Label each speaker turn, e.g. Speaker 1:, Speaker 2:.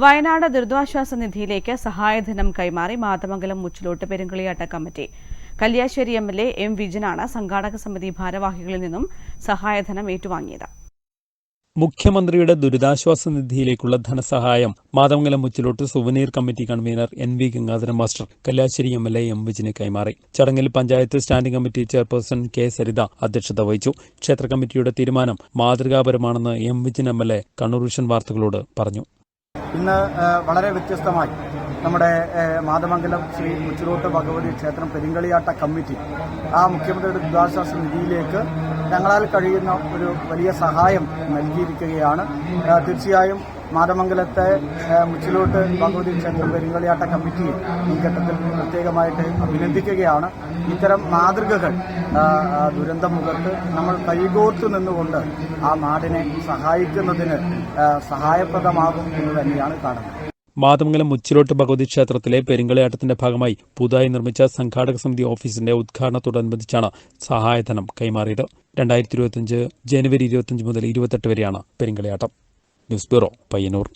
Speaker 1: വയനാട് ദുരിതാശ്വാസ നിധിയിലേക്ക് സഹായധനം കൈമാറി Mathamangalam Muchilot പെരുങ്കളിയാട്ട committee. Kalliasseri M L A M വിജനാണ് സംഘാടക സമിതി ഭാരവാഹികളിൽ നിന്നും സഹായധനം ഏറ്റുവാങ്ങിയത്.
Speaker 2: മുഖ്യമന്ത്രിയുടെ ദുരിതാശ്വാസ നിധിയിലേക്കുള്ള ധനസഹായം Mathamangalam Muchilottu souvenir committee convener N V Gangadharan master Kalliasseri M L A M വിജിന് കൈമാറി. ചടങ്ങിൽ panchayat standing committee chairperson K Saritha അധ്യക്ഷത വഹിച്ചു. ക്ഷേത്ര കമ്മിറ്റിയുടെ തീരുമാനം മാതൃകാപരമാണെന്ന് M Vijin M L A Kannur vision വാർത്തകളോട് പറഞ്ഞു.
Speaker 3: ഇന്ന് വളരെ വ്യത്യസ്തമായി നമ്മുടെ മാതമംഗലം ശ്രീ മുച്ചിലോട്ട് ഭഗവതി ക്ഷേത്രം പെരിങ്കളിയാട്ട കമ്മിറ്റി ആ മുഖ്യമന്ത്രിയുടെ ദുരിതാശ്വാസ നിധിയിലേക്ക് ഞങ്ങളാൽ കഴിയുന്ന ഒരു വലിയ സഹായം നൽകിയിരിക്കുകയാണ്. തീർച്ചയായും മാതമംഗലത്തെ മുച്ചിലോട്ട് ഭഗവതി ക്ഷേത്രം പെരുങ്കളിയാട്ട കമ്മിറ്റി ഈ ഘട്ടത്തിൽ പ്രത്യേകമായിട്ട് അഭിനന്ദിക്കുകയാണ്. ഇത്തരം മാതൃകകൾ ദുരന്തം മുഖത്ത് ദുരന്തമുഖത്ത് നമ്മൾ കൈകോർത്തു നിന്നുകൊണ്ട് ആ നാടിനെ സഹായിക്കുന്നതിന് സഹായപ്രദമാകും എന്ന് തന്നെയാണ് കാണുന്നത്.
Speaker 2: മാതമംഗലം മുച്ചിലോട്ട് ഭഗവതി ക്ഷേത്രത്തിലെ പെരുങ്കളിയാട്ടത്തിന്റെ ഭാഗമായി പുതുതായി നിർമ്മിച്ച സംഘാടക സമിതി ഓഫീസിന്റെ ഉദ്ഘാടനത്തോടനുബന്ധിച്ചാണ് സഹായധനം കൈമാറിയത്. രണ്ടായിരത്തി ഇരുപത്തിയഞ്ച് ജനുവരി ഇരുപത്തിയഞ്ച് മുതൽ ഇരുപത്തെട്ട് വരെയാണ് പെരുങ്കളിയാട്ടം ന്യൂസ് ബ്യൂറോ പയ്യന്നൂർ